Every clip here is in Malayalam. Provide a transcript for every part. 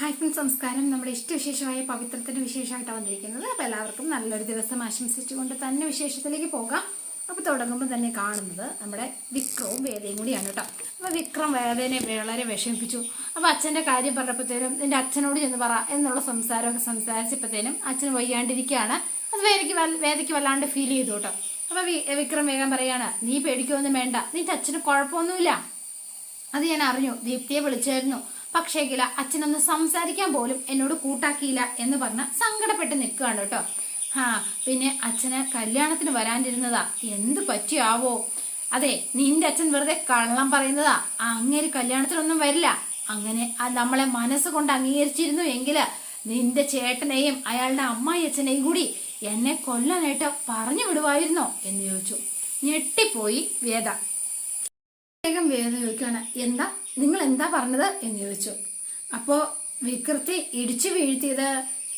ഹായ് ഫ്രണ്ട്സ് നമസ്കാരം. നമ്മുടെ ഇഷ്ടവിശേഷമായ പവിത്രത്തിന്റെ വിശേഷമായിട്ടാണ് വന്നിരിക്കുന്നത്. അപ്പോൾ എല്ലാവർക്കും നല്ലൊരു ദിവസം ആശംസിച്ചുകൊണ്ട് തന്നെ വിശേഷത്തിലേക്ക് പോകാം. അപ്പോൾ തുടങ്ങുമ്പോൾ തന്നെ കാണുന്നത് നമ്മുടെ വിക്രവും വേദയും കൂടിയാണ് കേട്ടോ. അപ്പോൾ വിക്രം വേദനെ വളരെ വിഷമിപ്പിച്ചു. അപ്പോൾ അച്ഛന്റെ കാര്യം പറഞ്ഞപ്പോഴത്തേനും എന്റെ അച്ഛനോട് ചെന്ന് പറ എന്നുള്ള സംസാരമൊക്കെ സംസാരിച്ചപ്പോഴത്തേനും അച്ഛൻ വയ്യാണ്ടിരിക്കുകയാണ്. അത് വേദയ്ക്ക് വേദയ്ക്ക് വല്ലാണ്ട് ഫീൽ ചെയ്തു കേട്ടോ. അപ്പോൾ വിക്രം വേഗം പറയാണ് നീ പേടിക്കൊന്നും വേണ്ട. നിന്റെ അച്ഛന് കുഴപ്പമൊന്നുമില്ല. അത് ഞാൻ അറിഞ്ഞു. ദീപ്തിയെ വിളിച്ചായിരുന്നു. പക്ഷേങ്കില അച്ഛനൊന്ന് സംസാരിക്കാൻ പോലും എന്നോട് കൂട്ടാക്കിയില്ല എന്ന് പറഞ്ഞ് സങ്കടപ്പെട്ട് നിൽക്കുകയാണ് കേട്ടോ. ഹാ പിന്നെ അച്ഛന് കല്യാണത്തിന് വരാണ്ടിരുന്നതാ എന്ത് പറ്റിയാവോ? അതെ നിന്റെ അച്ഛൻ വെറുതെ കള്ളം പറയുന്നതാ. അങ്ങനെ കല്യാണത്തിനൊന്നും വരില്ല. അങ്ങനെ ആ നമ്മളെ മനസ്സുകൊണ്ട് അംഗീകരിച്ചിരുന്നു എങ്കിൽ നിന്റെ ചേട്ടനെയും അയാളുടെ അമ്മായി അച്ഛനെയും കൂടി എന്നെ കൊല്ലാനായിട്ട് പറഞ്ഞു വിടുവായിരുന്നോ എന്ന് ചോദിച്ചു. ഞെട്ടിപ്പോയി വേദ. വേഗം വേദന ചോദിക്കുകയാണ്. എന്താ? നിങ്ങൾ എന്താ പറഞ്ഞത്? എന്ന് ചോദിച്ചു. അപ്പോ വികൃതി ഇടിച്ചു വീഴ്ത്തിയത്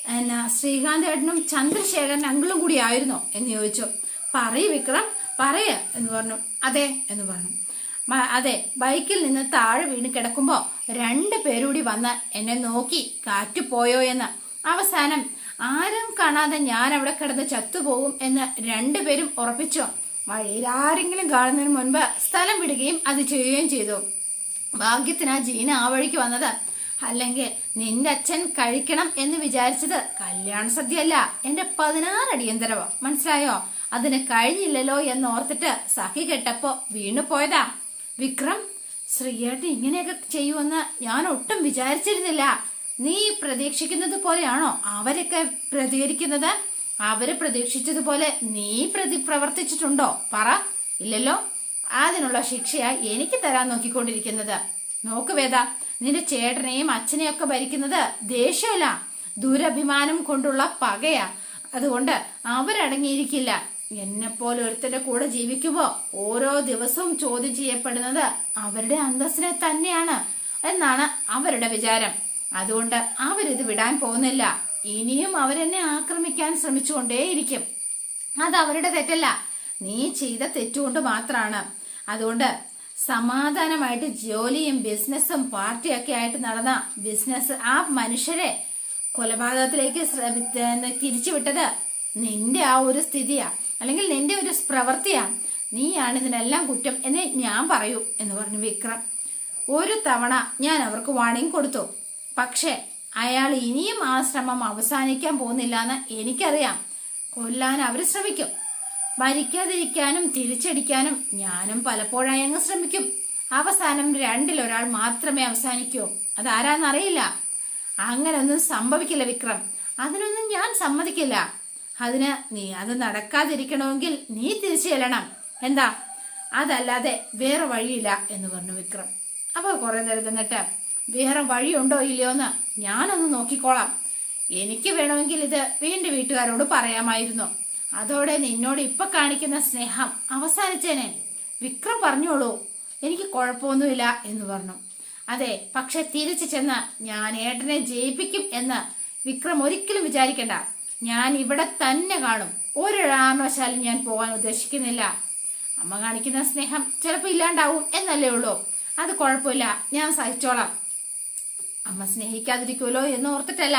എന്നാ ശ്രീകാന്ത് ഏട്ടനും ചന്ദ്രശേഖരൻ അങ്കിളും കൂടി ആയിരുന്നോ എന്ന് ചോദിച്ചു. പറയ് വിക്രം പറയ എന്ന് പറഞ്ഞു. അതെ എന്ന് പറഞ്ഞു. അതെ ബൈക്കിൽ നിന്ന് താഴെ വീണ് കിടക്കുമ്പോ രണ്ട് പേരൂടി വന്ന് എന്നെ നോക്കി കാറ്റ് പോയോ എന്ന്. അവസാനം ആരും കാണാതെ ഞാൻ അവിടെ കിടന്ന് ചത്തുപോകും എന്ന് രണ്ടുപേരും ഉറപ്പിച്ചു. വഴിയിൽ ആരെങ്കിലും കാണുന്നതിന് മുൻപ് സ്ഥലം വിടുകയും അത് ചെയ്യുകയും ചെയ്തു. ഭാഗ്യത്തിന് ആ ജീന ആ വഴിക്ക് വന്നത്. അല്ലെങ്കിൽ നിന്റെ അച്ഛൻ കഴിക്കണം എന്ന് വിചാരിച്ചത് കല്യാണ സദ്യ അല്ല എന്റെ പതിനാറ് അടിയന്തരവോ മനസ്സിലായോ? അതിന് കഴിഞ്ഞില്ലല്ലോ എന്ന് ഓർത്തിട്ട് സഖി കെട്ടപ്പോ വീണു പോയതാ. വിക്രം ശ്രീയേട്ടൻ ഇങ്ങനെയൊക്കെ ചെയ്യുമെന്ന് ഞാൻ ഒട്ടും വിചാരിച്ചിരുന്നില്ല. നീ പ്രതീക്ഷിക്കുന്നത് പോലെയാണോ അവരൊക്കെ പ്രതികരിക്കുന്നത്? അവർ പ്രതീക്ഷിച്ചതുപോലെ നീ പ്രതി പ്രവർത്തിച്ചിട്ടുണ്ടോ? പറ. ഇല്ലല്ലോ. അതിനുള്ള ശിക്ഷയാ എനിക്ക് തരാൻ നോക്കിക്കൊണ്ടിരിക്കുന്നത്. നോക്ക് വേദ നിന്റെ ചേട്ടനെയും അച്ഛനെയും ഒക്കെ ഭരിക്കുന്നത് ദേഷ്യമല്ല ദുരഭിമാനം കൊണ്ടുള്ള പകയാ. അതുകൊണ്ട് അവരടങ്ങിയിരിക്കില്ല. എന്നെ പോലെ ഒരുത്തന്റെ കൂടെ ജീവിക്കുമ്പോ ഓരോ ദിവസവും ചോദ്യം ചെയ്യപ്പെടുന്നത് അവരുടെ അന്തസ്സിനെ തന്നെയാണ് എന്നാണ് അവരുടെ വിചാരം. അതുകൊണ്ട് അവരിത് വിടാൻ പോകുന്നില്ല. ഇനിയും അവരെന്നെ ആക്രമിക്കാൻ ശ്രമിച്ചുകൊണ്ടേയിരിക്കും. അത് അവരുടെ തെറ്റല്ല. നീ ചെയ്ത തെറ്റുകൊണ്ട് മാത്രമാണ് അതുകൊണ്ട് സമാധാനമായിട്ട് ജോലിയും ബിസിനസ്സും പാർട്ടിയൊക്കെ ആയിട്ട് നടന്ന ബിസിനസ് ആ മനുഷ്യരെ കൊലപാതകത്തിലേക്ക് തിരിച്ചുവിട്ടത് നിന്റെ ആ ഒരു സ്ഥിതിയാ. അല്ലെങ്കിൽ നിന്റെ ഒരു പ്രവൃത്തിയാ. നീയാണ് ഇതിനെല്ലാം കുറ്റം എന്ന് ഞാൻ പറയൂ എന്ന് പറഞ്ഞു വിക്രം. ഒരു തവണ ഞാൻ അവർക്ക് വാണിംഗ് കൊടുത്തു. പക്ഷെ അയാൾ ഇനിയും ആ ശ്രമം അവസാനിക്കാൻ പോകുന്നില്ല എന്ന് എനിക്കറിയാം. കൊല്ലാൻ അവർ ശ്രമിക്കും. മരിക്കാതിരിക്കാനും തിരിച്ചടിക്കാനും ഞാനും പലപ്പോഴായി അങ്ങ് ശ്രമിക്കും. അവസാനം രണ്ടിലൊരാൾ മാത്രമേ അവസാനിക്കൂ. അതാരാന്നറിയില്ല. അങ്ങനൊന്നും സംഭവിക്കില്ല വിക്രം. അതിനൊന്നും ഞാൻ സമ്മതിക്കില്ല. അതിന് നീ അത് നടക്കാതിരിക്കണമെങ്കിൽ നീ തിരിച്ചു ചെല്ലണം. എന്താ? അതല്ലാതെ വേറെ വഴിയില്ല എന്ന് പറഞ്ഞു വിക്രം. അപ്പൊ കുറെ നേരം നിന്നിട്ട് വേറെ വഴിയുണ്ടോ ഇല്ലയോ എന്ന് ഞാനൊന്ന് നോക്കിക്കോളാം. എനിക്ക് വേണമെങ്കിൽ ഇത് വീണ്ടും വീട്ടുകാരോട് പറയാമായിരുന്നു. അതോടെ നിന്നോട് ഇപ്പൊ കാണിക്കുന്ന സ്നേഹം അവസാനിച്ചേനെ. വിക്രം പറഞ്ഞോളൂ എനിക്ക് കുഴപ്പമൊന്നുമില്ല എന്ന് പറഞ്ഞു. അതെ പക്ഷെ തിരിച്ചു ചെന്ന് ഞാൻ ഏട്ടനെ ജയിപ്പിക്കും എന്ന് വിക്രം ഒരിക്കലും വിചാരിക്കണ്ട. ഞാൻ ഇവിടെ തന്നെ കാണും. ഒരു കാരണവശാലും ഞാൻ പോകാൻ ഉദ്ദേശിക്കുന്നില്ല. അമ്മ കാണിക്കുന്ന സ്നേഹം ചിലപ്പോൾ ഇല്ലാണ്ടാവും എന്നല്ലേ ഉള്ളൂ. അത് കുഴപ്പമില്ല ഞാൻ സഹിച്ചോളാം. അമ്മ സ്നേഹിക്കാതിരിക്കുമല്ലോ എന്ന് ഓർത്തിട്ടല്ല.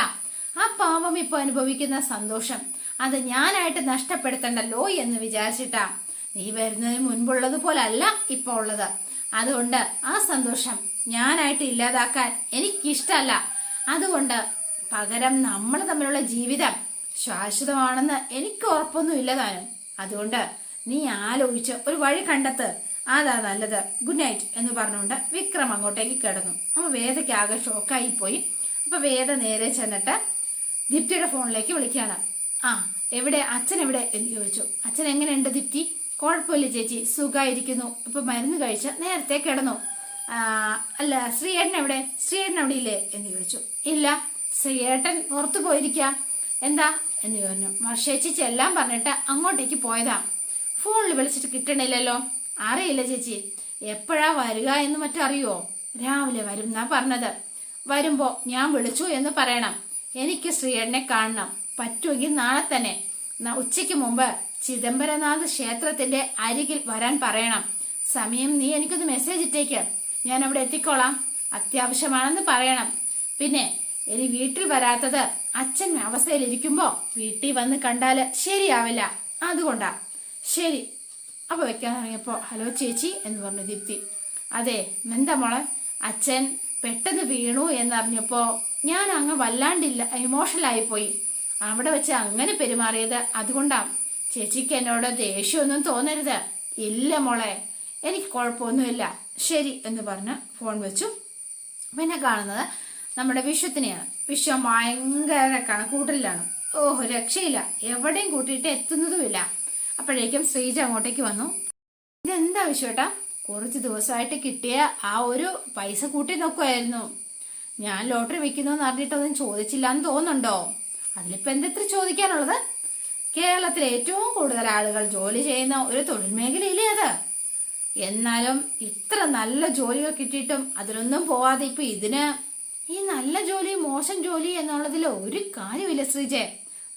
ആ പാവം ഇപ്പൊ അനുഭവിക്കുന്ന സന്തോഷം. അത് ഞാനായിട്ട് നഷ്ടപ്പെടുത്തണ്ടല്ലോ എന്ന് വിചാരിച്ചിട്ടാ. നീ വരുന്നതിന് മുൻപുള്ളത് പോലല്ല ഇപ്പൊ ഉള്ളത്. അതുകൊണ്ട് ആ സന്തോഷം ഞാനായിട്ട് ഇല്ലാതാക്കാൻ എനിക്കിഷ്ടല്ല. അതുകൊണ്ട് പകരം നമ്മൾ തമ്മിലുള്ള ജീവിതം ശാശ്വതമാണെന്ന് എനിക്ക് ഉറപ്പൊന്നും താനും. അതുകൊണ്ട് നീ ആലോചിച്ച് ഒരു വഴി കണ്ടെത്ത്. അതാ നല്ലത്. ഗുഡ് നൈറ്റ് എന്ന് പറഞ്ഞുകൊണ്ട് വിക്രം അങ്ങോട്ടേക്ക് കിടന്നു. അപ്പൊ വേദയ്ക്ക് ആകെ ഷോക്കായി പോയി അപ്പൊ വേദ നേരെ ചെന്നിട്ട് ദീപ്തിയുടെ ഫോണിലേക്ക് വിളിക്കുകയാണ്. ആ എവിടെ അച്ഛൻ എവിടെ എന്ന് ചോദിച്ചു. അച്ഛൻ എങ്ങനെയുണ്ട് ദീപ്തി? കുഴപ്പമില്ല ചേച്ചി സുഖമായിരിക്കുന്നു. ഇപ്പൊ മരുന്ന് കഴിച്ച് നേരത്തെ കിടന്നു. അല്ല ശ്രീയേട്ടൻ എവിടെ? ശ്രീയേട്ടൻ അവിടെ ഇല്ലേ എന്ന് ചോദിച്ചു. ഇല്ല ശ്രീയേട്ടൻ പുറത്തു പോയിരിക്കാം. എന്താ എന്ന് പറഞ്ഞു വർഷേച്ചി എല്ലാം പറഞ്ഞിട്ട് അങ്ങോട്ടേക്ക് പോയതാ. ഫോണിൽ വിളിച്ചിട്ട് കിട്ടണില്ലല്ലോ. അറിയില്ല ചേച്ചി. എപ്പോഴാ വരിക എന്ന് മറ്ററിയോ? രാവിലെ വരും എന്നാ പറഞ്ഞത്. വരുമ്പോ ഞാൻ വിളിച്ചു എന്ന് പറയണം. എനിക്ക് ശ്രീയേട്ടനെ കാണണം. പറ്റുമെങ്കിൽ നാളെ തന്നെ. ഉച്ചയ്ക്ക് മുമ്പ് ചിദംബരനാഥ് ക്ഷേത്രത്തിന്റെ അരികിൽ വരാൻ പറയണം. സമയം നീ എനിക്കൊന്ന് മെസ്സേജ് ഇട്ടേക്ക്. ഞാൻ അവിടെ എത്തിക്കോളാം. അത്യാവശ്യമാണെന്ന് പറയണം. പിന്നെ ഇനി വീട്ടിൽ വരാത്തത് അച്ഛൻ അവസ്ഥയിലിരിക്കുമ്പോ വീട്ടിൽ വന്ന് കണ്ടാൽ ശരിയാവില്ല. അതുകൊണ്ടാ. ശരി. അപ്പൊ വെക്കാൻ തുടങ്ങിയപ്പോ ഹലോ ചേച്ചി എന്ന് പറഞ്ഞു ദീപ്തി അതെ എന്താ മോളെ? അച്ഛൻ പെട്ടെന്ന് വീണു എന്നറിഞ്ഞപ്പോ ഞാൻ അങ്ങ് വല്ലാണ്ടില്ല ഇമോഷണൽ ആയിപ്പോയി അവിടെ വെച്ച് അങ്ങനെ പെരുമാറിയത് അതുകൊണ്ടാ. ചേച്ചിക്ക് എന്നോട് ദേഷ്യമൊന്നും തോന്നരുത്. ഇല്ല മോളെ എനിക്ക് കുഴപ്പമൊന്നുമില്ല. ശരി എന്ന് പറഞ്ഞ് ഫോൺ വെച്ചു. പിന്നെ കാണുന്നത് നമ്മുടെ വിശ്വത്തിനെയാണ്. വിശ്വം ഭയങ്കര കണക്കൂട്ടലിലാണ്. ഓഹ് രക്ഷയില്ല. എവിടെയും കൂട്ടിയിട്ട് എത്തുന്നതുമില്ല. അപ്പോഴേക്കും ശ്രീജ അങ്ങോട്ടേക്ക് വന്നു. ഇതെന്താ വിശ്വേട്ടാ? കുറച്ച് ദിവസമായിട്ട് കിട്ടിയ ആ ഒരു പൈസ കൂട്ടി നോക്കുമായിരുന്നു ഞാൻ ലോട്ടറി വെക്കുന്നു അറിഞ്ഞിട്ടൊന്നും ചോദിച്ചില്ല എന്ന് തോന്നുന്നുണ്ടോ? അതിലിപ്പോ എന്തെത്ര ചോദിക്കാനുള്ളത്? കേരളത്തിൽ ഏറ്റവും കൂടുതൽ ആളുകൾ ജോലി ചെയ്യുന്ന ഒരു തൊഴിൽ മേഖലയില്ലേ അത്? എന്നാലും ഇത്ര നല്ല ജോലികൾ കിട്ടിയിട്ടും അതിലൊന്നും പോവാതെ ഇപ്പൊ ഇതിന് ഈ നല്ല ജോലി മോശം ജോലി എന്നുള്ളതിൽ ഒരു കാര്യമില്ല ശ്രീജെ.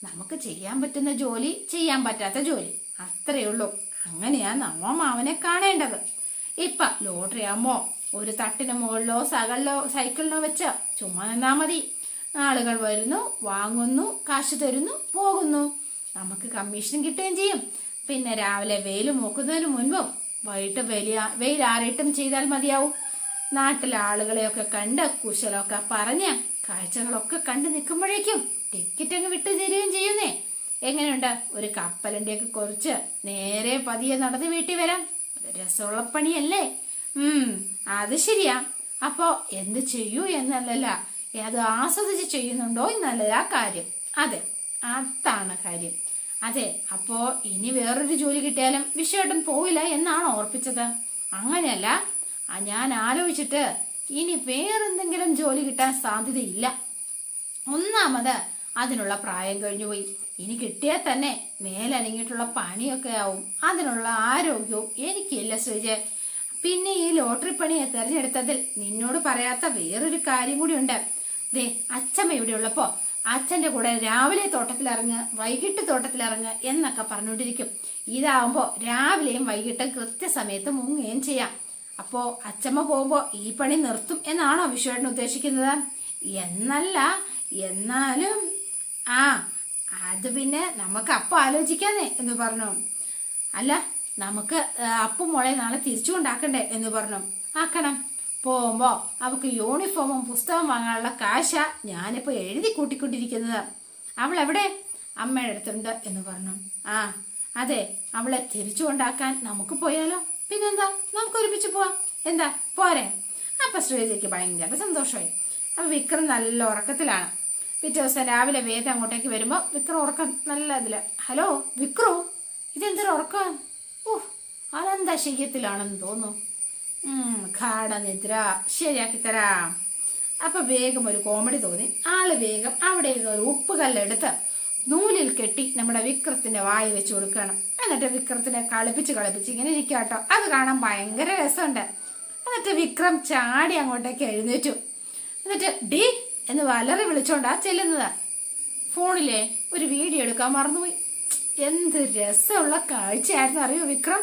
നമുക്ക് ചെയ്യാൻ പറ്റുന്ന ജോലി ചെയ്യാൻ പറ്റാത്ത ജോലി. അത്രയേ ഉള്ളൂ. അങ്ങനെയാ നമ്മ മാവനെ കാണേണ്ടത്. ഇപ്പൊ ലോട്ടറി ആകുമ്പോ ഒരു തട്ടിന് മുകളിലോ സകളിലോ സൈക്കിളിലോ വെച്ച ചുമ്മാ നിന്നാ മതി. ആളുകൾ വരുന്നു വാങ്ങുന്നു കാശ് തരുന്നു പോകുന്നു. നമുക്ക് കമ്മീഷൻ കിട്ടുകയും ചെയ്യും. പിന്നെ രാവിലെ വെയിൽ മൂക്കുന്നതിന് മുൻപും വൈകിട്ട് വലിയ വെയിൽ ആറിയിട്ടും ചെയ്താൽ മതിയാവും. നാട്ടിലെ ആളുകളെയൊക്കെ കണ്ട് കുശലൊക്കെ പറഞ്ഞ് കാഴ്ചകളൊക്കെ കണ്ട് നിൽക്കുമ്പോഴേക്കും ടിക്കറ്റ് അങ്ങ് വിട്ടു തരികയും ചെയ്യുന്നേ. എങ്ങനെയുണ്ട്? ഒരു കപ്പലിന്റെയൊക്കെ കുറച്ച് നേരെ പതിയെ നടന്ന് വീട്ടിൽ വരാം. രസമുള്ള പണിയല്ലേ? ഉം അത് ശരിയാ. അപ്പോ എന്ത് ചെയ്യൂ എന്നല്ലല്ല അത് ആസ്വദിച്ച് ചെയ്യുന്നുണ്ടോ എന്നല്ല കാര്യം. അതെ അതാണ് കാര്യം. അതെ അപ്പോ ഇനി വേറൊരു ജോലി കിട്ടിയാലും വിഷയമായിട്ടും പോവില്ല എന്നാണ് ഓർപ്പിച്ചത്. അങ്ങനെയല്ല ഞാൻ ആലോചിച്ചിട്ട് ഇനി വേറെന്തെങ്കിലും ജോലി കിട്ടാൻ സാധ്യതയില്ല. ഒന്നാമത് അതിനുള്ള പ്രായം കഴിഞ്ഞുപോയി. ഇനി കിട്ടിയാൽ തന്നെ മേലനങ്ങിയിട്ടുള്ള പണിയൊക്കെ ആവും. അതിനുള്ള ആരോഗ്യവും എനിക്കില്ല സുജ പിന്നെ ഈ ലോട്ടറി പണിയെ തെരഞ്ഞെടുത്തതിൽ നിന്നോട് പറയാത്ത വേറൊരു കാര്യം കൂടി ഉണ്ട് ദേ അച്ഛമ്മ ഇവിടെ ഉള്ളപ്പോ അച്ഛന്റെ കൂടെ രാവിലെ തോട്ടത്തിലിറങ്ങ് വൈകിട്ട് തോട്ടത്തിലിറങ്ങ് എന്നൊക്കെ പറഞ്ഞുകൊണ്ടിരിക്കും. ഇതാവുമ്പോ രാവിലെയും വൈകിട്ടും കൃത്യസമയത്ത് മുങ്ങുകയും ചെയ്യാം. അപ്പോ അച്ഛമ്മ പോകുമ്പോ ഈ പണി നിർത്തും എന്നാണോ വിശ്വേട്ടൻ ഉദ്ദേശിക്കുന്നത്? എന്നല്ല എന്നാലും ആ അത് പിന്നെ നമുക്ക് അപ്പം ആലോചിക്കാന്നേ എന്ന് പറഞ്ഞു. അല്ല നമുക്ക് അപ്പം മുളെ നാളെ തിരിച്ചു കൊണ്ടാക്കണ്ടേ എന്ന് പറഞ്ഞു. ആക്കണം. പോകുമ്പോ അവക്ക് യൂണിഫോമും പുസ്തകം വാങ്ങാനുള്ള കാശ ഞാനിപ്പോ എഴുതി കൂട്ടിക്കൊണ്ടിരിക്കുന്നത്. അവൾ എവിടെ? അമ്മയുടെ അടുത്തുണ്ട് എന്ന് പറഞ്ഞു. ആ അതെ അവളെ തിരിച്ചു കൊണ്ടാക്കാൻ നമുക്ക് പോയാലോ? പിന്നെന്താ? നമുക്ക് ഒരുമിച്ച് പോവാം. എന്താ? പോരെ. അപ്പൊ ശ്രീജയ്ക്ക് ഭയങ്കര സന്തോഷമായി. അപ്പൊ വിക്രം നല്ല ഉറക്കത്തിലാണ്. പിറ്റേ ദിവസം രാവിലെ വേദം അങ്ങോട്ടേക്ക് വരുമ്പോൾ വിക്രം ഉറക്കം നല്ല ഇതിൽ ഹലോ വിക്രു? ഇതെന്തൊരു ഉറക്കം? ഓഹ് അതെന്താ ശയ്യത്തിലാണെന്ന് തോന്നുന്നു. ഗാഠനിദ്ര. ശരിയാക്കി തരാം. അപ്പൊ വേഗം ഒരു കോമഡി തോന്നി. ആൾ വേഗം അവിടെ ഒരു ഉപ്പുകല്ലെടുത്ത് നൂലിൽ കെട്ടി നമ്മുടെ വിക്രത്തിന്റെ വായി വെച്ച് കൊടുക്കണം എന്നിട്ട് വിക്രത്തിനെ കളിപ്പിച്ച് കളിപ്പിച്ച് ഇങ്ങനെ ഇരിക്കാട്ടോ അത് കാണാൻ ഭയങ്കര രസമുണ്ട്. എന്നിട്ട് വിക്രം ചാടി അങ്ങോട്ടേക്ക് എഴുന്നേറ്റു. എന്നിട്ട് ഡി എന്ന് വലറി വിളിച്ചോണ്ടാ ചെല്ലുന്നത്. ഫോണിലെ ഒരു വീഡിയോ എടുക്കാൻ മറന്നുപോയി. എന്ത് രസമുള്ള കാഴ്ചയായിരുന്നു അറിയോ വിക്രം?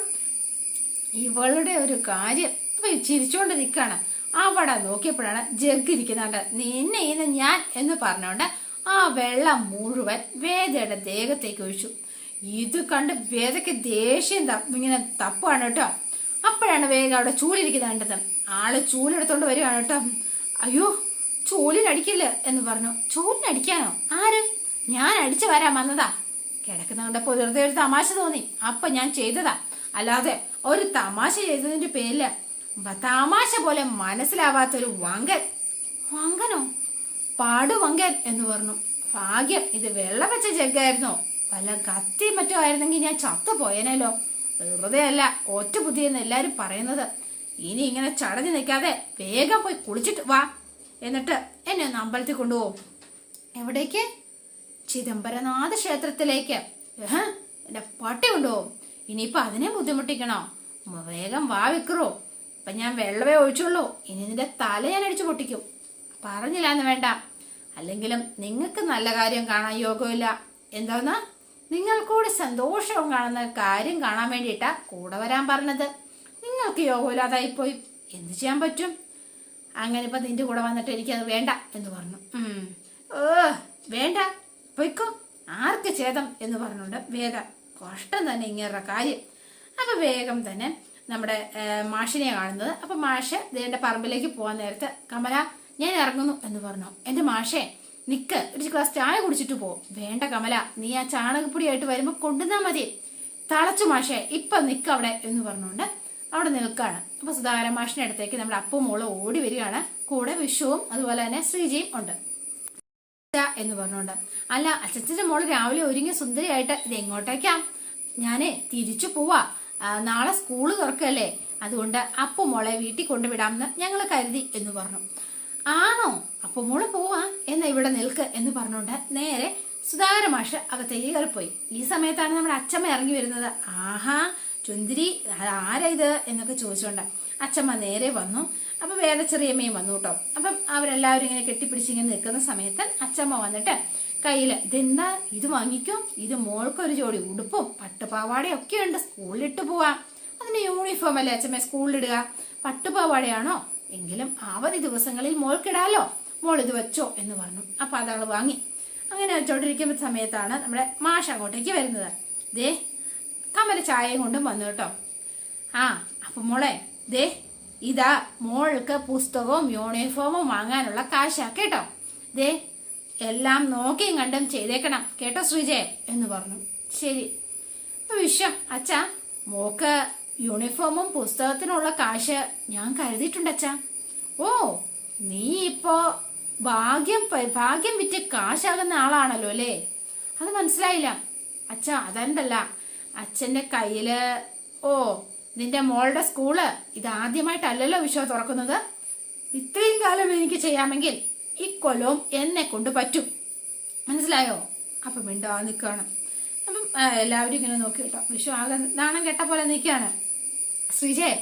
ഇവളുടെ ഒരു കാര്യം. അപ്പൊ ചിരിച്ചോണ്ട് നിൽക്കാണ് അവിടെ നോക്കിയപ്പോഴാണ് ജഗ് ഇരിക്കുന്നുണ്ട്. നിന്നെ ഇന്ന് ഞാൻ എന്ന് പറഞ്ഞോണ്ട് ആ വെള്ളം മുഴുവൻ വേദയുടെ ദേഹത്തേക്ക് ഒഴിച്ചു. ഇത് കണ്ട് വേദയ്ക്ക് ദേഷ്യം ഇങ്ങനെ തപ്പാണ് കേട്ടോ. അപ്പോഴാണ് വേഗം അവിടെ ചൂലിരിക്കുന്നത് കണ്ടത്. ആൾ ചൂലെടുത്തോണ്ട് വരികയാണ് കേട്ടോ. അയ്യോ ചൂലിനടിക്കില്ല എന്ന് പറഞ്ഞു. ചൂലിനടിക്കാനോ? ആര്? ഞാൻ അടിച്ചു വരാൻ വന്നതാ. കിടക്കുന്ന കണ്ടപ്പോ വെറുതെ ഒരു തമാശ തോന്നി. അപ്പൊ ഞാൻ ചെയ്തതാ. അല്ലാതെ ഒരു തമാശ ചെയ്തതിന്റെ പേരിൽ തമാശ പോലെ മനസ്സിലാവാത്ത ഒരു വങ്കൻ. വങ്കനോ? പാടുവങ്കൻ എന്ന് പറഞ്ഞു. ഭാഗ്യം ഇത് വെള്ള വെച്ച ജഗ്ഗായിരുന്നോ. വല്ല കത്തി മറ്റോ ആയിരുന്നെങ്കിൽ ഞാൻ ചത്തു പോയനല്ലോ വെറുതെ അല്ല ഒറ്റ ബുദ്ധിയെന്ന് എല്ലാരും പറയുന്നത്. ഇനി ഇങ്ങനെ ചടഞ്ഞു നിൽക്കാതെ വേഗം പോയി കുളിച്ചിട്ട് വാ. എന്നിട്ട് എന്നെ ഒന്ന് അമ്പലത്തിൽ കൊണ്ടുപോകും. എവിടേക്ക്? ചിദംബരനാഥ ക്ഷേത്രത്തിലേക്ക്. എന്റെ പട്ടി കൊണ്ടുപോകും. ഇനിയിപ്പൊ അതിനെ ബുദ്ധിമുട്ടിക്കണോ? വേഗം വാ വിക്കറോ. ഇപ്പൊ ഞാൻ വെള്ളവേ ഒഴിച്ചുള്ളൂ. ഇനി നിന്റെ തല ഞാൻ അടിച്ചു പൊട്ടിക്കും. പറഞ്ഞില്ല എന്ന് വേണ്ട. അല്ലെങ്കിലും നിങ്ങൾക്ക് നല്ല കാര്യം കാണാൻ യോഗമില്ല എന്താന്ന്? നിങ്ങൾ കൂടി സന്തോഷവും കാണുന്ന കാര്യം കാണാൻ വേണ്ടിയിട്ടാ കൂടെ വരാൻ പറഞ്ഞത്. നിങ്ങൾക്ക് യോഗമില്ലാതായിപ്പോയി എന്ത് ചെയ്യാൻ പറ്റും? അങ്ങനെ ഇപ്പൊ നിന്റെ കൂടെ വന്നിട്ട് എനിക്കത് വേണ്ട എന്ന് പറഞ്ഞു. ഓ വേണ്ട. പൊയ്ക്കോ. ആർക്ക് ഛേദം എന്ന് പറഞ്ഞുകൊണ്ട് വേഗം കഷ്ടം തന്നെ ഇങ്ങേറെ കാര്യം. അപ്പൊ വേഗം തന്നെ നമ്മുടെ മാഷിനെ കാണുന്നത്. അപ്പൊ മാഷ് ദേന്റെ പറമ്പിലേക്ക് പോകാൻ നേരത്തെ കമല ഞാൻ ഇറങ്ങുന്നു എന്ന് പറഞ്ഞു. എന്റെ മാഷേ നിക്ക്. ഒരു ഗ്ലാസ് ചായ കുടിച്ചിട്ട് പോ. വേണ്ട കമല നീ ആ ചാണകപ്പൊടിയായിട്ട് വരുമ്പോ കൊണ്ടുവന്നാ മതി. തളച്ചു മാഷേ ഇപ്പൊ നിക്ക് അവിടെ എന്ന് പറഞ്ഞുകൊണ്ട് അവിടെ നിൽക്കാണ്. അപ്പൊ സുധാകരൻ മാഷിന്റെ അടുത്തേക്ക് നമ്മുടെ അപ്പും മോളും ഓടി വരികയാണ്. കൂടെ വിഷുവും അതുപോലെ തന്നെ ശ്രീജിയും ഉണ്ട്. എന്ന് പറഞ്ഞോണ്ട് അല്ല അച്ഛന്റെ മോൾ രാവിലെ ഒരുങ്ങി സുന്ദരിയായിട്ട് ഇത് എങ്ങോട്ടേക്കാം? ഞാൻ തിരിച്ചു പോവാ. നാളെ സ്കൂൾ തുറക്കല്ലേ? അതുകൊണ്ട് അപ്പു മോളെ വീട്ടിൽ കൊണ്ടുവിടാമെന്ന് ഞങ്ങൾ കരുതി എന്ന് പറഞ്ഞു. ആണോ? അപ്പു മോൾ പോവാ. എന്നാ ഇവിടെ നിൽക്ക് എന്ന് പറഞ്ഞോണ്ട് നേരെ സുധാകര മാഷ് അകത്തേക്ക് കയറിപ്പോയി. ഈ സമയത്താണ് നമ്മുടെ അച്ഛമ്മ ഇറങ്ങി വരുന്നത്. ആഹാ ചുന്തിരി ആരാ ഇത് എന്നൊക്കെ ചോദിച്ചോണ്ട് അച്ഛമ്മ നേരെ വന്നു. അപ്പൊ വേറെ ചെറിയമ്മയും വന്നു കേട്ടോ അപ്പം അവരെല്ലാവരും ഇങ്ങനെ കെട്ടിപ്പിടിച്ച് ഇങ്ങനെ നിൽക്കുന്ന സമയത്ത് അച്ഛമ്മ വന്നിട്ട് കയ്യിൽ ഇതെന്താ? ഇത് വാങ്ങിക്കും? ഇത് മോൾക്കൊരു ജോഡി ഉടുപ്പും പട്ടുപാവാടയും ഒക്കെ ഉണ്ട്. സ്കൂളിലിട്ട് പോവാ. അതിന് യൂണിഫോം അല്ലേ അച്ഛമ്മ സ്കൂളിലിടുക. പട്ടുപാവാടയാണോ? എങ്കിലും അവധി ദിവസങ്ങളിൽ മോൾക്കിടാലോ. മോൾ ഇത് വെച്ചോ എന്ന് പറഞ്ഞു. അപ്പൊ അതാൾ വാങ്ങി. അങ്ങനെ വെച്ചോണ്ടിരിക്കുന്ന സമയത്താണ് നമ്മുടെ മാഷ് അങ്ങോട്ടേക്ക് വരുന്നത്. ദേ കമല ചായയും കൊണ്ടും വന്നു കേട്ടോ. ആ അപ്പൊ മോളെ ദേ ഇതാ മോൾക്ക് പുസ്തകവും യൂണിഫോമും വാങ്ങാനുള്ള കാശാ കേട്ടോ. ദേ എല്ലാം നോക്കിയും കണ്ടും ചെയ്തേക്കണം കേട്ടോ ശ്രീജയ എന്ന് പറഞ്ഞു. ശരി. വിശ്വം അച്ഛാ മോക്ക് യൂണിഫോമും പുസ്തകത്തിനുള്ള കാശ് ഞാൻ കരുതിയിട്ടുണ്ട് അച്ഛാ. ഓ നീ ഇപ്പോ ഭാഗ്യം ഭാഗ്യം വിറ്റ് കാശാകുന്ന ആളാണല്ലോ അല്ലേ? അത് മനസ്സിലായില്ല. അച്ഛാ അതെന്തല്ല അച്ഛന്റെ കയ്യിൽ ഓ നിന്റെ മോളുടെ സ്കൂൾ. ഇത് ആദ്യമായിട്ടല്ലല്ലോ വിശ്വ തുറക്കുന്നത്. ഇത്രയും കാലം എനിക്ക് ചെയ്യാമെങ്കിൽ ഈ കൊലവും എന്നെ കൊണ്ട് പറ്റും. മനസ്സിലായോ? അപ്പൊ മിണ്ടാ നിൽക്കുകയാണ് അപ്പം എല്ലാവരും ഇങ്ങനെ നോക്കി കേട്ടോ. വിഷു ആകെ നാണം കെട്ട പോലെ നിൽക്കുകയാണ് ശ്രീജയ്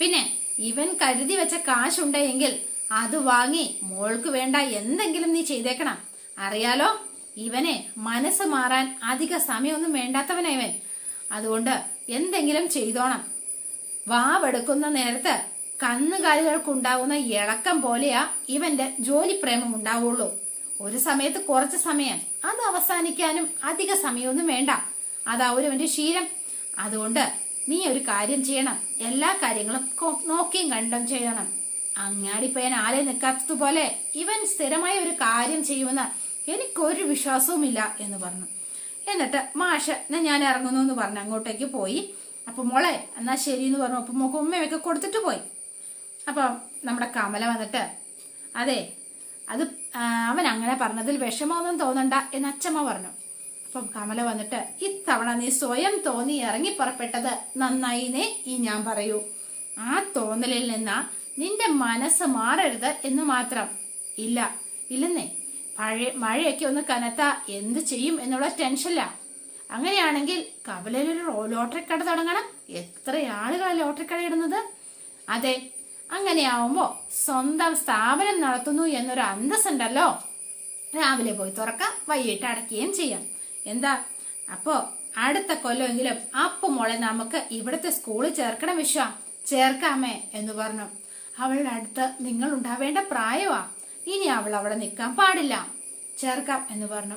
പിന്നെ ഇവൻ കരുതി വെച്ച കാശുണ്ടെങ്കിൽ അത് വാങ്ങി മോൾക്ക് വേണ്ട എന്തെങ്കിലും നീ ചെയ്തേക്കണം. അറിയാലോ ഇവനെ മനസ്സ് മാറാൻ അധിക സമയമൊന്നും വേണ്ടാത്തവനാ ഇവൻ. അതുകൊണ്ട് എന്തെങ്കിലും ചെയ്തോണം. വാവെടുക്കുന്ന നേരത്ത് കന്നുകാലികൾക്കുണ്ടാവുന്ന ഇളക്കം പോലെയാ ഇവന്റെ ജോലി പ്രേമം ഉണ്ടാവുള്ളൂ. ഒരു സമയത്ത് കുറച്ച് സമയം അത് അവസാനിക്കാനും അധിക സമയമൊന്നും വേണ്ട. അതാ ഒരുവന്റെ ശീലം. അതുകൊണ്ട് നീ ഒരു കാര്യം ചെയ്യണം. എല്ലാ കാര്യങ്ങളും നോക്കിയും കണ്ടും ചെയ്യണം. അങ്ങാടിപ്പയൻ ആരെ നിൽക്കാത്തതുപോലെ ഇവൻ സ്ഥിരമായ ഒരു കാര്യം ചെയ്യുമെന്ന് എനിക്കൊരു വിശ്വാസവുമില്ല എന്ന് പറഞ്ഞു. എന്നിട്ട് മാഷ് ഞാൻ ഇറങ്ങുന്നു എന്ന് പറഞ്ഞു അങ്ങോട്ടേക്ക് പോയി. അപ്പൊ മോളെ എന്നാ ശരി എന്ന് പറഞ്ഞു. അപ്പൊ മോക്ക് ഉമ്മയൊക്കെ കൊടുത്തിട്ട് പോയി. അപ്പൊ നമ്മുടെ കമല വന്നിട്ട് അതെ അത് അവൻ അങ്ങനെ പറഞ്ഞതിൽ വിഷമമൊന്നും തോന്നണ്ട എന്ന് അച്ഛമ്മ പറഞ്ഞു. അപ്പം കമല വന്നിട്ട് ഇത്തവണ നീ സ്വയം തോന്നി ഇറങ്ങി പുറപ്പെട്ടത് നന്നായിന്നേ ഈ ഞാൻ പറയൂ. ആ തോന്നലിൽ നിന്നാ നിന്റെ മനസ്സ് മാറരുത് എന്ന് മാത്രം. ഇല്ല ഇല്ലെന്നേ പഴയ മഴയൊക്കെ ഒന്ന് കനത്ത എന്ത് ചെയ്യും എന്നുള്ള ടെൻഷനിലാണ് അങ്ങനെയാണെങ്കിൽ കവലയിൽ ഒരു ലോട്ടറി കട തുടങ്ങണം. എത്ര ആളുകളാണ് കട ഇടുന്നത്? അതെ അങ്ങനെയാവുമ്പോ സ്വന്തം സ്ഥാപനം നടത്തുന്നു എന്നൊരു അന്തസ്സുണ്ടല്ലോ. രാവിലെ പോയി തുറക്കാം വൈകിട്ട് അടയ്ക്കുകയും ചെയ്യാം. എന്താ? അപ്പോ അടുത്ത കൊല്ലമെങ്കിലും അപ്പു മോളെ നമുക്ക് ഇവിടുത്തെ സ്കൂളിൽ ചേർക്കണം വിശ്വ. ചേർക്കാമേ എന്ന് പറഞ്ഞു. അവളുടെ അടുത്ത് നിങ്ങൾ ഉണ്ടാവേണ്ട പ്രായമാ ഇനി അവൾ അവിടെ നിൽക്കാൻ പാടില്ല. ചേർക്കാം എന്ന് പറഞ്ഞു.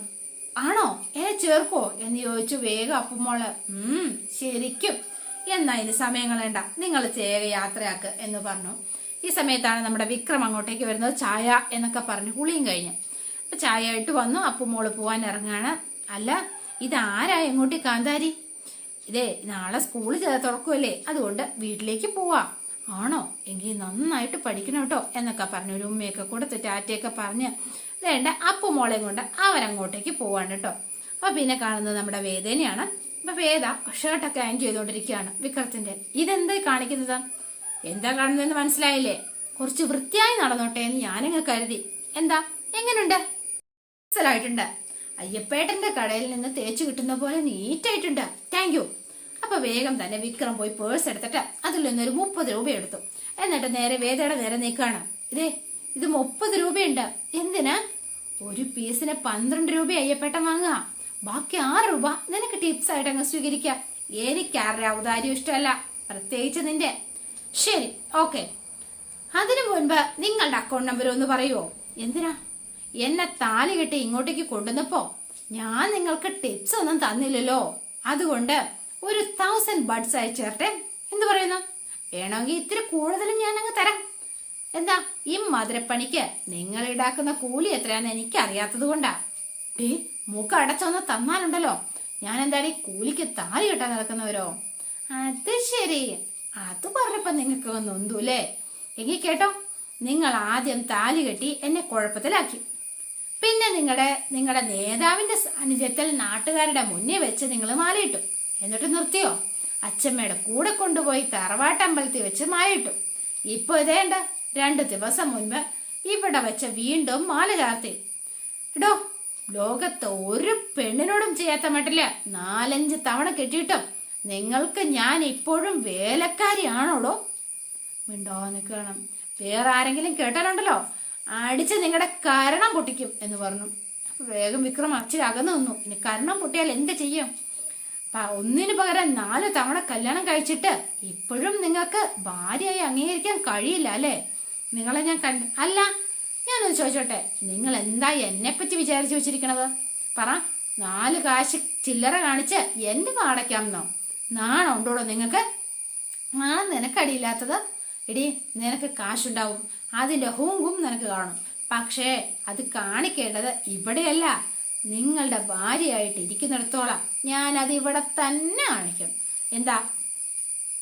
ആണോ? ഏ ചേർക്കോ? എന്ന് ചോദിച്ചു വേഗം അപ്പുമോൾ. ഉം ശരിക്കും. എന്നാ ഇനി സമയം കളയണ്ട. നിങ്ങൾ ചേക യാത്രയാക്ക് എന്ന് പറഞ്ഞു. ഈ സമയത്താണ് നമ്മുടെ വിക്രം അങ്ങോട്ടേക്ക് വരുന്നത്. ചായ എന്നൊക്കെ പറഞ്ഞു കുളിയും കഴിഞ്ഞു. അപ്പൊ ചായ ആയിട്ട് വന്നു. അപ്പുമോൾ പോവാൻ ഇറങ്ങാണ്. അല്ല ആരാ? എങ്ങോട്ട് കാന്താരി? ഇതേ നാളെ സ്കൂളിൽ തുറക്കുമല്ലേ അതുകൊണ്ട് വീട്ടിലേക്ക് പോവാ. ആണോ? എങ്കിൽ നന്നായിട്ട് പഠിക്കണം കേട്ടോ എന്നൊക്കെ പറഞ്ഞു ഒരു ഉമ്മയൊക്കെ കൊടുത്ത് ടാറ്റയൊക്കെ പറഞ്ഞ് വേണ്ട അപ്പു മോളെയും കൊണ്ട് അവരങ്ങോട്ടേക്ക് പോവാണ് കേട്ടോ. അപ്പൊ പിന്നെ കാണുന്നത് നമ്മുടെ വേദനയാണ്. അപ്പൊ വേദ ഷർട്ടൊക്കെ അയൺ ചെയ്തുകൊണ്ടിരിക്കുകയാണ്. വിക്രത്തിന്റെ ഇതെന്താ കാണിക്കുന്നത്? എന്താ കാണുന്നതെന്ന് മനസ്സിലായില്ലേ? കുറച്ച് വൃത്തിയായി നടന്നോട്ടെ എന്ന് ഞാനങ്ങ് കരുതി. എന്താ? എങ്ങനുണ്ട്? മനസ്സിലായിട്ടുണ്ട്. അയ്യപ്പേട്ടന്റെ കടയിൽ നിന്ന് തേച്ച് കിട്ടുന്ന പോലെ നീറ്റായിട്ടുണ്ട് താങ്ക് യു അപ്പൊ വേഗം തന്നെ വിക്രം പോയി പേഴ്സ് എടുത്തിട്ട് അതിൽ നിന്നൊരു മുപ്പത് രൂപ എടുത്തു. എന്നിട്ട് നേരെ വേദയുടെ നേരെ നീക്കാണ് ഇതേ ഇത് മുപ്പത് രൂപയുണ്ട്. എന്തിനാ? ഒരു പീസിന് പന്ത്രണ്ട് രൂപ അയ്യപ്പേട്ടൻ വാങ്ങുക. ബാക്കി ആറ് രൂപ നിനക്ക് ടിപ്സ് ആയിട്ട് അങ്ങ് സ്വീകരിക്കാം എനിക്ക് ആരുടെ ഔദാര്യം ഇഷ്ടമല്ല. പ്രത്യേകിച്ച് നിന്റെ. ശരി ഓക്കെ അതിനു മുൻപ് നിങ്ങളുടെ അക്കൗണ്ട് നമ്പർ ഒന്ന് പറയുമോ എന്തിനാ? എന്നെ താലി കെട്ടി ഇങ്ങോട്ടേക്ക് കൊണ്ടുവന്നപ്പോ ഞാൻ നിങ്ങൾക്ക് ടിപ്സ് ഒന്നും തന്നില്ലല്ലോ. അതുകൊണ്ട് ഒരു തൗസൻഡ് ബഡ്സ് അയച്ചേർട്ടെ എന്ത് പറയുന്നു? വേണമെങ്കിൽ ഇത്തിരി കൂടുതലും ഞാൻ അങ്ങ് തരാം. എന്താ ഈ മധുരപ്പണിക്ക് നിങ്ങൾ ഈടാക്കുന്ന കൂലി എത്രയാന്ന് എനിക്ക് അറിയാത്തത് കൊണ്ടാ. ഏ മൂക്ക് അടച്ചൊന്ന് തന്നാലുണ്ടല്ലോ. ഞാൻ എന്താടി കൂലിക്ക് താലി കെട്ടാൻ നടക്കുന്നവരോ? അത് ശരി. അത് പറഞ്ഞപ്പോ നിങ്ങൾക്ക് നൊന്തൂല്ലേ എങ്കിൽ കേട്ടോ നിങ്ങൾ ആദ്യം താലി കെട്ടി എന്നെ കുഴപ്പത്തിലാക്കി. പിന്നെ നിങ്ങളുടെ നിങ്ങളുടെ നേതാവിന്റെ സാന്നിധ്യത്തിൽ നാട്ടുകാരുടെ മുന്നേ വെച്ച് നിങ്ങൾ മാലയിട്ടു എന്നിട്ട് നിർത്തിയോ? അച്ഛമ്മയുടെ കൂടെ കൊണ്ടുപോയി തറവാട്ടമ്പലത്തിൽ വെച്ച് മായിട്ടു ഇപ്പൊ ഇതേണ്ട രണ്ട് ദിവസം മുൻപ് ഇവിടെ വെച്ച് വീണ്ടും മാല ചാർത്തി. എടോ ലോകത്ത് ഒരു പെണ്ണിനോടും ചെയ്യാത്ത മട്ടില്ല. നാലഞ്ച് തവണ കെട്ടിയിട്ടും നിങ്ങൾക്ക് ഞാൻ ഇപ്പോഴും വേലക്കാരിയാണോടോ? മിണ്ടോ നിൽക്കണം വേറെ ആരെങ്കിലും കേട്ടാലുണ്ടല്ലോ. അടിച്ച് നിങ്ങളുടെ കരണം പൊട്ടിക്കും എന്ന് പറഞ്ഞു. അപ്പോൾ വേഗം വിക്രം അച്ഛൻ അകന്നു നിന്നു. ഇനി കരണം പൊട്ടിയാൽ എന്ത് ചെയ്യും? ഒന്നിനു പകരം നാല് തവണ കല്യാണം കഴിച്ചിട്ട് ഇപ്പോഴും നിങ്ങൾക്ക് ഭാര്യയായി അംഗീകരിക്കാൻ കഴിയില്ല അല്ലേ? നിങ്ങളെ ഞാൻ കണ്ട് അല്ല ഞാനൊന്ന് ചോദിച്ചോട്ടെ നിങ്ങൾ എന്താ എന്നെ പറ്റി വിചാരിച്ചു വെച്ചിരിക്കണത്? പറ നാല് കാശ് ചില്ലറ കാണിച്ച് എന്റെ പാടയ്ക്കാമെന്നോ നാണുണ്ടോടോ നിങ്ങൾക്ക്? നാളെ നിനക്കടിയില്ലാത്തത്? എടി നിനക്ക് കാശുണ്ടാവും അതിന്റെ ഹൂങ്കും നിനക്ക് കാണും. പക്ഷേ അത് കാണിക്കേണ്ടത് ഇവിടെയല്ല. നിങ്ങളുടെ ഭാര്യയായിട്ട് ഇരിക്കുന്നിടത്തോളം ഞാൻ അത് ഇവിടെ തന്നെ കാണിക്കും. എന്താ?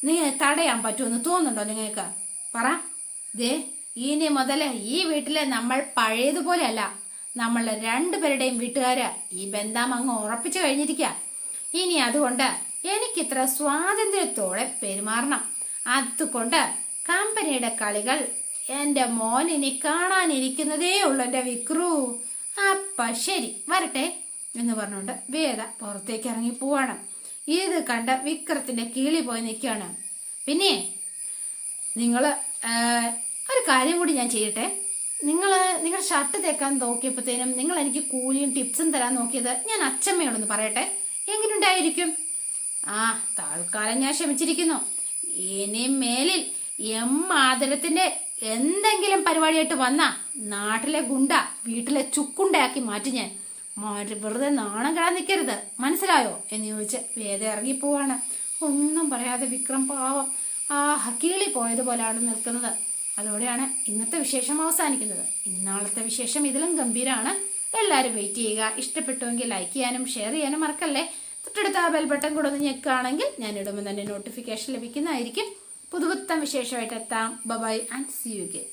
നീ തടയാൻ പറ്റുമെന്ന് തോന്നുന്നുണ്ടോ നിങ്ങൾക്ക്? പറ. ദേ ഇനി മുതൽ ഈ വീട്ടിലെ നമ്മൾ പഴയതുപോലെയല്ല. നമ്മളെ രണ്ടുപേരുടെയും വീട്ടുകാര് ഈ ബന്ധം അങ്ങ് ഉറപ്പിച്ചു കഴിഞ്ഞിരിക്കുക ഇനി അതുകൊണ്ട് എനിക്കിത്ര സ്വാതന്ത്ര്യത്തോടെ പെരുമാറണം. അതുകൊണ്ട് കമ്പനിയുടെ കളികൾ എന്റെ മോൻ ഇനി കാണാനിരിക്കുന്നതേ ഉള്ളു എന്റെ വിക്രു. അപ്പ ശരി വരട്ടെ എന്ന് പറഞ്ഞുകൊണ്ട് വേദ പുറത്തേക്ക് ഇറങ്ങി പോവാണ്. ഇത് കണ്ട വിക്രത്തിന്റെ കീളി പോയി നിൽക്കുകയാണ്. പിന്നെ നിങ്ങൾ ഒരു കാര്യം കൂടി ഞാൻ ചെയ്യട്ടെ? നിങ്ങൾ നിങ്ങളുടെ ഷർട്ട് തേക്കാൻ നോക്കിയപ്പോഴത്തേനും നിങ്ങൾ എനിക്ക് കൂലിയും ടിപ്സും തരാൻ നോക്കിയത് ഞാൻ അച്ഛമ്മയോടൊന്ന് പറയട്ടെ? എങ്ങനെയുണ്ടായിരിക്കും ആ തൽക്കാലം ഞാൻ ക്ഷമിച്ചിരിക്കുന്നു. ഇനി മേലിൽ എം ആദരത്തിന്റെ എന്തെങ്കിലും പരിപാടിയായിട്ട് വന്നാ നാട്ടിലെ ഗുണ്ട വീട്ടിലെ ചുക്കുണ്ടയാക്കി മാറ്റി ഞാൻ. വെറുതെ നാണം കിടാൻ നിൽക്കരുത് മനസ്സിലായോ? എന്ന് ചോദിച്ച് വേദ ഇറങ്ങി പോവാണ് ഒന്നും പറയാതെ വിക്രം പാവം ആ ഹക്കീളി പോയതുപോലെയാണ് നിൽക്കുന്നത്. അതോടെയാണ് ഇന്നത്തെ വിശേഷം അവസാനിക്കുന്നത്. ഇന്നാളത്തെ വിശേഷം ഇതിലും ഗംഭീരമാണ് എല്ലാവരും വെയിറ്റ് ചെയ്യുക. ഇഷ്ടപ്പെട്ടുവെങ്കിൽ ലൈക്ക് ചെയ്യാനും ഷെയർ ചെയ്യാനും മറക്കല്ലേ? തൊട്ടടുത്ത ആ ബെൽ ബട്ടൺ കൂടെ ഒന്ന് ഞെക്കുകയാണെങ്കിൽ ഞാൻ ഇടുമ്പോൾ തന്നെ നോട്ടിഫിക്കേഷൻ ലഭിക്കുന്നതായിരിക്കും. പുതുപുത്തം വിശേഷമായിട്ട് എത്താം. Bye and see you K